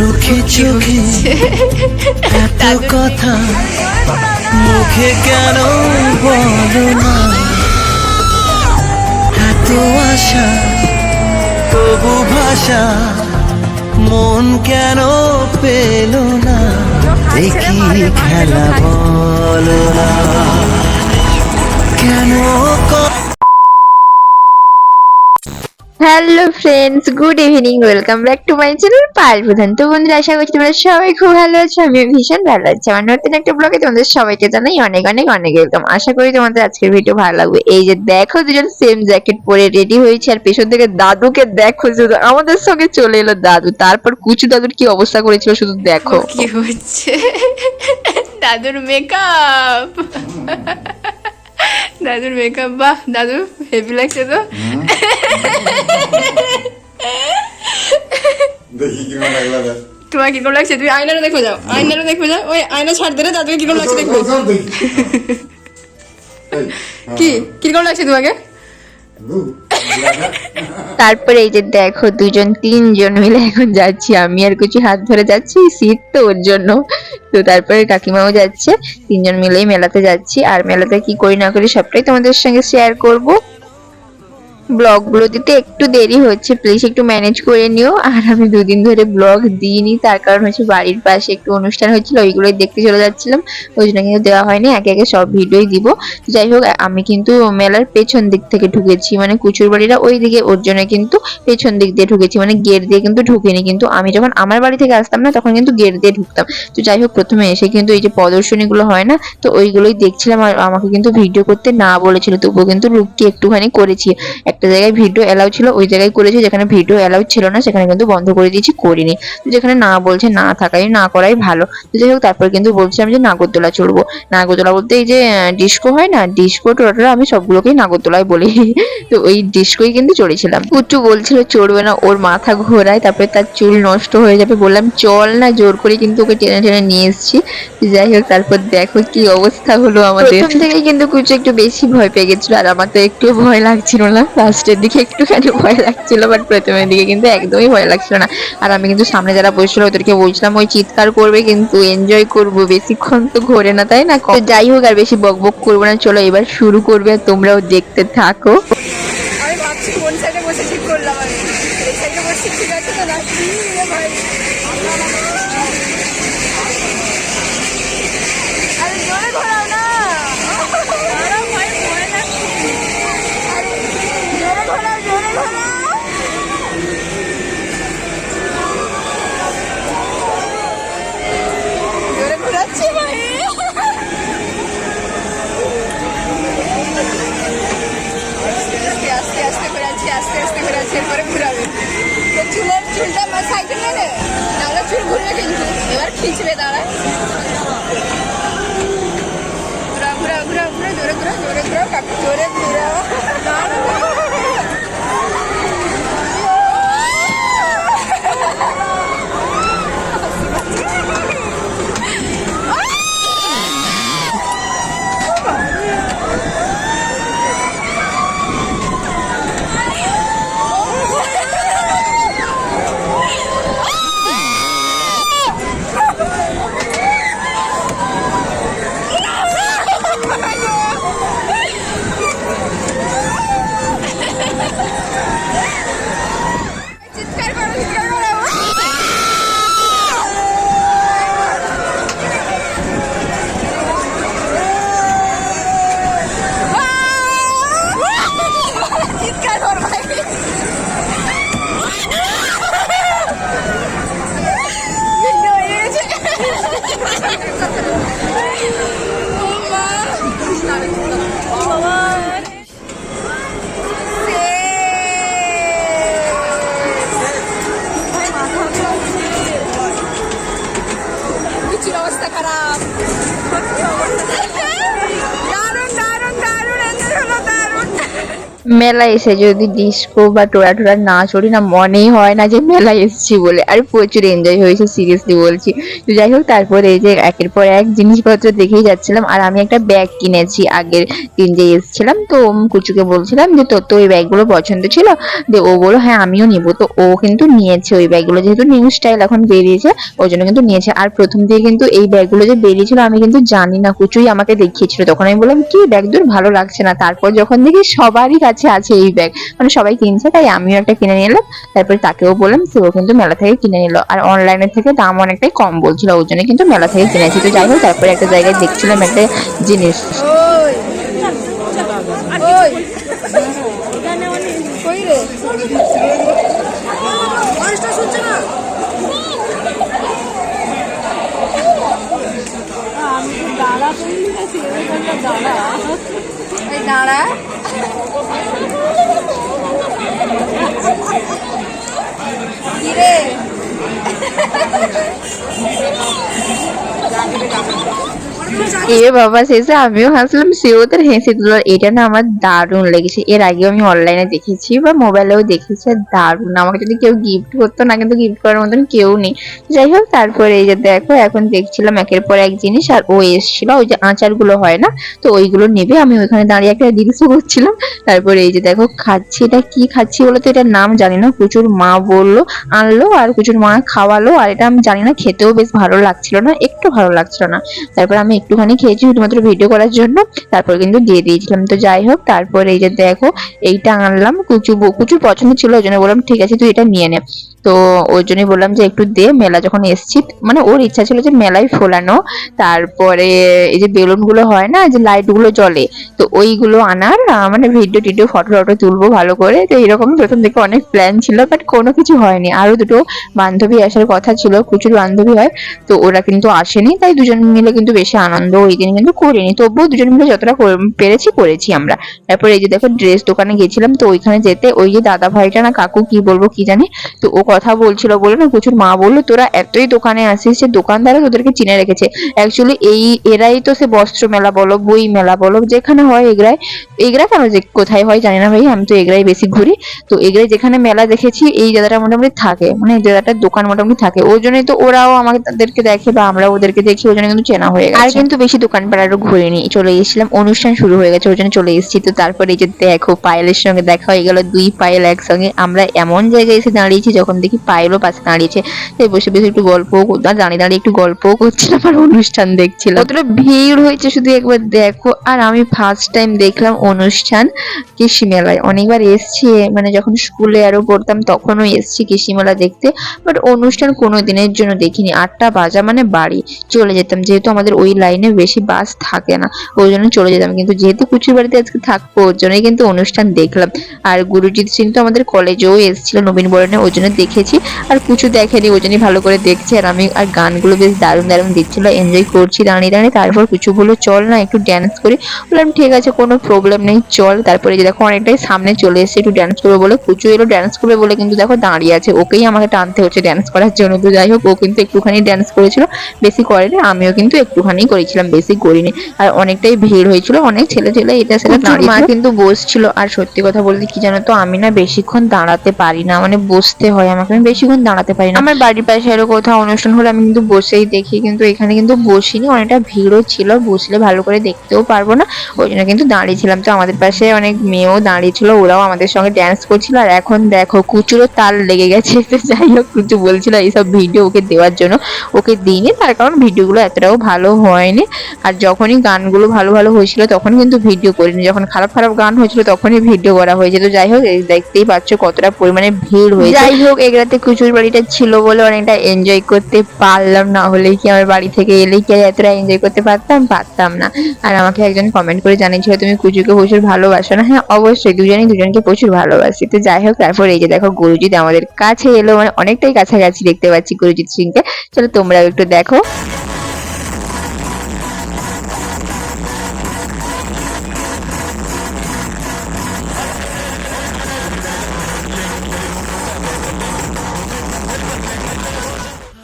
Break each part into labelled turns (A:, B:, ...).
A: চোখে চোখে এত কথা মুখে কেন বলো না? এত আশা তবু ভাষা মন কেন পেল না? দেখি খেলা বলো না। কেন
B: hello friends good evening welcome back to my channel Pal Pradhan তো বন্ধুরা, আশা করছি তোমরা সবাই খুব ভালো আছো, আমিও ভীষণ ভালো আছি। আমার নতুন একটা ব্লগে তোমাদের সবাইকে জানাই অনেক অনেক অনেক ওয়েলকাম আশা করি তোমাদের আজকের ভিডিও ভালো লাগবে। এই যে দেখো দুজন সেম জ্যাকেট পরে রেডি হয়েছে, আর পেছন থেকে দাদুকে দেখো শুধু। আমাদের সঙ্গে চলে এলো দাদু। তারপর কুচু দাদুর কি অবস্থা করেছিল শুধু দেখো।
C: কি হচ্ছে? দাদুর মেকআপ দাদুর মেকআপ বা দাদু হেভি লাগছে তো। তোমার কীরকম লাগছে? তুমি আয়নারও দেখো যাও। আয়নারও দেখো যাও। ওই আয়না ছাড় দিলে দাদুকে কীরকম লাগছে দেখো।
D: হ্যাঁ,
C: কি কীরকম লাগছে তোমাকে।
B: তারপরে এই যে দেখো, দুজন, তিনজন মিলে এখন যাচ্ছি। আমি আর কিছু হাত ধরে যাচ্ছি, সিট তো ওর জন্য। তো তারপরে কাকিমাও যাচ্ছে, তিনজন মিলেই মেলাতে যাচ্ছি। আর মেলাতে কি করি না করি সবটাই তোমাদের সঙ্গে শেয়ার করব। ব্লগগুলো দিতে একটু দেরি হচ্ছে। প্লিজ একটু ম্যানেজ করে নিও। আর আমি দুদিন ধরে ব্লগ দিইনি। তার কারণ হচ্ছে বাড়ির পাশে একটু অনুষ্ঠান হচ্ছিল ওইগুলোই দেখতে চলে যাচ্ছিলাম। ওই জন্য কিন্তু দেওয়া হয়নি। একে একে সব ভিডিওই দিব। যাই হোক, আমি কিন্তু মেলার পেছন দিক থেকে ঢুকেছি। মানে কুচুর বাড়িরা ওই দিকে, ওর জন্য কিন্তু পেছন দিক দিয়ে ঢুকেছি। মানে গেট দিয়ে কিন্তু ঢুকিনি। কিন্তু আমি যখন আমার বাড়ি থেকে আসতাম না, তখন কিন্তু গেট দিয়ে ঢুকতাম। তো যাই হোক, প্রথমে এসে কিন্তু এই যে প্রদর্শনীগুলো হয় না, তো ওইগুলোই দেখছিলাম। আর আমাকে কিন্তু ভিডিও করতে না বলেছিল। তবুও কিন্তু লুকটি একটুখানি করেছি। একটা জায়গায় ভিডিও অ্যালাউ ছিল, ওই জায়গায় করেছি, যেখানে ভিডিও অ্যালাউ ছিল না, সেখানে কিন্তু বন্ধ করে দিয়েছি, করিনি। যেখানে না বলছে, না থাকাই, না করাই ভালো। তো যাই হোক, তারপর কিন্তু বলছিলাম যে নাগরদোলা চড়বো। নাগরদোলা বলতে এই যে ডিস্কো হয় না? ডিস্কো টোটোরা আমি সবগুলোকেই নাগরদোলায় বলি। তো ওই ডিস্কোই কিন্তু চড়েছিলাম। কুচু বলছিল, চড়বে না, ওর মাথা ঘোরায়, তারপরে তার চুল নষ্ট হয়ে যাবে। বললাম, চল না, জোর করে কিন্তু ওকে টেনে টেনে নিয়ে এসেছি। যাই হোক, তারপর দেখো কি অবস্থা হলো আমাদের। প্রথম থেকে কিন্তু কুচু একটু বেশি ভয় পেয়ে গেছিল, আর আমার তো একটু ভয় লাগছিল না। লাস্টের দিকে একটুখানি ভয় লাগছিল বাট প্রথমের দিকে কিন্তু একদমই ভয় লাগছিল না। আর আমি কিন্তু সামনে যারা বসছিল, ওদেরকে বলছিলাম, ওই চিৎকার করবে কিন্তু এনজয় করব, বেশিক্ষণ তো ঘোরে না, তাই না? যাই হোক, আর বেশি বক বক করব না, চলো এবার শুরু করবে তোমরাও দেখতে থাকো।
C: আমি ভাবছি কোন সাইডে বসে ঠিক করলাম আমি। সাইডে বসে ঠিক আছে তো না? ভাই আরে জোরে ঘোরাও না ঘোরাও ভাই ভয় লাগছে আরে জোরে ঘোরাও জোরে ঘোরাও জোরে ঘোরাচ্ছি ভাই আস্তে আস্তে আস্তে ঘোরাচ্ছি আস্তে ঘোরাচ্ছি এরপরে ঘুরাবে। তো চুলের চুলটা আমার সাইডে নেবে তাহলে চুল ঘুরবে কিন্তু। এবার খিচবে, দাঁড়া। ঘুরা ঘুরা ঘুরা ঘুরা জোরে ঘুরা জোরে ঘুরা জোরে ঘুরা
B: মেলা এসে যদি ডিস্কো বা টোরা টোরা না চড়ি, না মনেই হয় না যে মেলা এসেছি বলে। আর প্রচুর এনজয় হয়েছে সিরিয়াসলি বলছি। তো যাই হোক, তারপরে এই যে একের পর এক জিনিসপত্র দেখেই যাচ্ছিলাম। আর আমি একটা ব্যাগ কিনেছি আগের দিন যে এসেছিলাম। তো কুচুকে বলছিলাম যে, তোর তো ওই ব্যাগগুলো পছন্দ ছিল? যে ও বলল হ্যাঁ আমিও নিব। তো ও কিন্তু নিয়েছে ওই ব্যাগগুলো যেহেতু নিউ স্টাইল এখন বেরিয়েছে ওই জন্য কিন্তু নিয়েছে। আর প্রথম দিয়ে কিন্তু এই ব্যাগগুলো যে বেরিয়েছিল, আমি কিন্তু জানি না, কুচুই আমাকে দেখিয়েছিল। তখন আমি বললাম, কি ব্যাগ দূর ভালো লাগছে না। তারপর যখন দেখি সবারই কাছে আছে এই ব্যাগ মানে সবাই কিনছে তাই আমিও একটা কিনে নিলাম। তারপর তাকেও বললাম সেও কিন্তু মেলা থেকে কিনে নিল। আর অনলাইনের থেকে দাম অনেকটাই কম বলছিল ওই জন্য কিন্তু মেলা থেকে কিনেছি। তো যাই হোক তারপরে একটা জায়গায় দেখছিলাম একটা জিনিস।
C: দাঁড়া। কি রে
B: এ বাবা শেষে আমিও হাসলাম, সেও তার হেসে দিল। এটা না আমার দারুণ লেগেছে। এর আগেও আমি অনলাইনে দেখেছি বা মোবাইলেও দেখেছি দারুণ। আমাকে যদি কেউ গিফট করতো না, কিন্তু গিফট করার মতন কেউ নেই। যাই হোক, তারপরে এই যে দেখো, এখন দেখছিলাম একের পর এক জিনিস, আর ও এসেছিল। ওই যে আচারগুলো হয় না, তো ওইগুলো নেবে। আমি ওইখানে দাঁড়িয়ে একটা রিলসও করছিলাম। তারপরে এই যে দেখো, খাচ্ছি। এটা কি খাচ্ছি বলে তো? এটার নাম জানি না। প্রচুর মা বলল, আনলো, আর প্রচুর মা খাওয়ালো। আর এটা আমি জানি না, খেতেও বেশ ভালো লাগছিল না, একটু ভালো লাগছিল না। তারপর আমি একটুখানি খেয়েছি শুধুমাত্র ভিডিও করার জন্য, তারপর কিন্তু দিয়ে দিয়েছিলাম। তো যাই হোক, তারপর এই যে দেখো, এইটা আনলাম, কুচু কুচু পছন্দ ছিল, ওই জন্য বললাম, ঠিক আছে, তুই এটা নিয়ে নে। তো ওই জন্যই বললাম যে একটু দে, মেলা যখন এসছি মানে ওর ইচ্ছা ছিল যে মেলায় ফোলানো, তারপরে এই যে বেলুনগুলো হয় না, যে লাইটগুলো জ্বলে, তো ওইগুলো আনার মানে ভিডিও টিডিও ফটো টটো তুলবো ভালো করে, তো এরকম প্রথম থেকে অনেক প্ল্যান ছিল বাট কোনো কিছু হয়নি। আরও দুটো বান্ধবী আসার কথা ছিল, প্রচুর বান্ধবী হয়, তো ওরা কিন্তু আসেনি, তাই দুজন মিলে কিন্তু বেশি আনন্দ ওই দিন কিন্তু করিনি। তবুও দুজন মিলে যতটা পেরেছি করেছি আমরা। তারপরে এই যে দেখো ড্রেস দোকানে গেছিলাম, তো ওইখানে যেতে ওই যে দাদা ভাইটা না কাকু কি বলব কি জানি, তো ও কথা বলছিল বলে না, প্রচুর মা বলল, তোরা এতই দোকানে আসিস যে দোকানদারও তোদেরকে চিনে রেখেছে। অ্যাকচুয়ালি এই, এরাই তো সে বস্ত্র মেলা বলো, বই মেলা বলো, যেখানে হয় এগরায় এগরা কেন যে কোথায় হয় জানি না ভাই, আমি তো এগরাই বেশি ঘুরি। তো এগরাই যেখানে মেলা দেখেছি, এই দাদাটা মোটামুটি থাকে মানে এই দাদাটার দোকান মোটামুটি থাকে। ওই জন্যই তো ওরাও আমাকে তাদেরকে দেখে বা আমরা ওদেরকে দেখি ওই জন্য কিন্তু চেনা হয়ে গেছে। আর কিন্তু বেশি দোকান পাড়ারও ঘুরিনি, চলে এসেছিলাম, অনুষ্ঠান শুরু হয়ে গেছে ওই জন্য চলে এসেছি। তো তারপরে এই যে দেখো, পায়েলের সঙ্গে দেখা হয়ে গেল, দুই পায়েল একসঙ্গে। আমরা এমন জায়গায় এসে দাঁড়িয়েছি যখন দেখি পায়েলও পাশে দাঁড়িয়েছে। তাই বসে বসে একটু গল্প আর দাঁড়িয়ে দাঁড়িয়ে একটু গল্পও করছিলাম আর অনুষ্ঠান দেখছিলাম। কতটা ভিড় হয়েছে শুধু একবার দেখো। আর আমি ফার্স্ট টাইম দেখলাম অনুষ্ঠান কৃষি মেলায়। অনেকবার এসছি মানে যখন স্কুলে আরও পড়তাম তখনও এসছি কৃষি মেলা দেখতে। বাট অনুষ্ঠান কোনো দিনের জন্য দেখিনি। আটটা বাজা মানে বাড়ি। চলে যেতাম। যেহেতু আমাদের ওই লাইনে বেশি বাস থাকে না, ওই জন্য চলে যেতাম। কিন্তু যেহেতু কুচুর বাড়িতে আজকে থাকব, ওর জন্যই কিন্তু অনুষ্ঠান দেখলাম। আর গুরুজিৎ সিং তো আমাদের কলেজেও এসেছিল নবীন বরণে, ওই জন্য দেখেছি। আর কুচু দেখেনি ওই জন্যই ভালো করে দেখছে। আর আমি আর গানগুলো বেশ দারুণ দারুণ দিচ্ছিল। এনজয় করছি দাঁড়িয়ে দাঁড়িয়ে তারপর কুচু বলল চল না একটু ড্যান্স করি। বললাম ঠিক আছে কোনো প্রবলেম নেই চল। তারপরে যে দেখো অনেকটাই সামনে চলে এসেছে একটু ড্যান্স করবে বলে। কুচু এলো ড্যান্স করবে বলে কিন্তু দেখো দাঁড়িয়ে আছে। ওকেই আমাকে টানতে হচ্ছে ড্যান্স করার জন্য। তো যাই হোক ও কিন্তু একটুখানি ড্যান্স করেছিল। বেশি করেনি আমিও কিন্তু একটুখানি করেছিলাম বেশি করিনি। আর অনেকটাই ভিড় হয়েছিল অনেক ছেলে ছেলে এটা সেটা দাঁড়িয়ে মা কিন্তু বসছিল। আর সত্যি কথা বলতে কি জানো তো আমি না বেশিক্ষণ দাঁড়াতে পারি না। মানে বসতে হয় আমাকে আমি বেশিক্ষণ দাঁড়াতে পারি না। আমার বাড়ির পাশে আরও কোথাও অনুষ্ঠান হলে আমি কিন্তু বসেই দেখি কিন্তু এখানে কিন্তু বসিনি। অনেকটা ভিড়ও ছিল বসলে ভালো করে দেখতেও পারব না। ওই জন্য কিন্তু দাঁড়িয়েছিলাম। তো আমাদের পাশে অনেক মেয়েও দাঁড়িয়েছিল ওরাও আমাদের সঙ্গে ড্যান্স করছিল। আর এখন দেখো কুচুরও তাল লেগে গেছে। তো যাই হোক কুচু বলছিল এইসব ভিডিও ওকে দেওয়ার জন্য। ওকে দিইনি তার কারণ ভিডিওগুলো এতটাও ভালো হয়নি। আর যখনই গানগুলো ভালো ভালো হয়েছিল তখন কিন্তু ভিডিও করিনি। যখন খারাপ খারাপ গান হয়েছিল তখনই ভিডিও করা হয়েছে। তো যাই হোক দেখতেই পাচ্ছ কতটা পরিমাণে ভিড় হয়েছে। যাই হোক এগুলাতে কুচুর বাড়িটা ছিল বলে অনেকটা এনজয় করতে পারলাম, না হলে কি আমার বাড়ি থেকে এলে কি আর এতটা এনজয় করতে পারতাম? পারতাম না। আর আমাকে একজন কমেন্ট করে জানিয়েছিল, তুমি কুচুকে প্রচুর ভালোবাসো না? হ্যাঁ অবশ্যই, দুজনেই দুজনকে প্রচুর ভালোবাসি। তো যাই হোক, তারপর এই যে দেখো, গুরুজিৎ আমাদের কাছে এলো মানে অনেকটাই কাছাকাছি দেখতে পাচ্ছি গুরুজিৎ সিংকে। চলো তোমরাও একটু দেখো।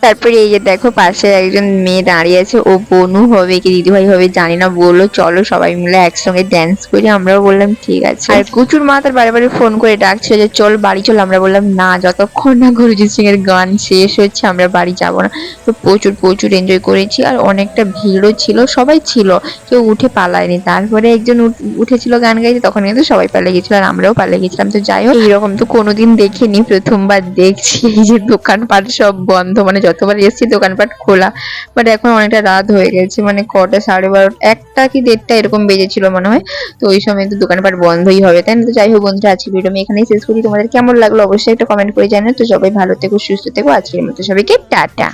B: তারপরে এই যে দেখো পাশে একজন মেয়ে দাঁড়িয়ে আছে, ও বনু হবে কি দিদিভাই হবে জানি না, বলল, চলো সবাই মিলে একসঙ্গে ড্যান্স করি। আমরাও বললাম, ঠিক আছে। আর কুচুর মা তার বারে বারে ফোন করে ডাকছিল যে, চল বাড়ি চল। আমরা বললাম, না, যতক্ষণ না গুরুজিৎ সিং এর গান শেষ হচ্ছে, আমরা বাড়ি যাব না। তো প্রচুর প্রচুর এনজয় করেছি আর অনেকটা ভিড়ও ছিল, সবাই ছিল, কেউ উঠে পালায়নি। তারপরে একজন উঠ- উঠেছিল গান গাইতে, তখন কিন্তু সবাই পালিয়ে গেছিল আর আমরাও পালিয়ে গেছিলাম। তো যাই হোক, এইরকম তো কোনোদিন দেখিনি, প্রথমবার দেখছি এই যে দোকানপাট সব বন্ধ মানে যতবার এসছি, দোকানপাট খোলা। বাট এখন অনেকটা রাত হয়ে গেছে মানে কটা সাড়ে বারোটা একটা কি দেড়টা এরকম বেজেছিল মনে হয়। তো ওই সময় তো দোকানপাট বন্ধই হবে, তাই না? তো যাই হোক বন্ধুরা আজকে ভিডিও আমি এখানেই শেষ করি। তোমাদের কেমন লাগল অবশ্যই একটা কমেন্ট করে জানো তো সবাই ভালো থেকো, সুস্থ থেকো। আজকের মতো সবাইকে টাটা।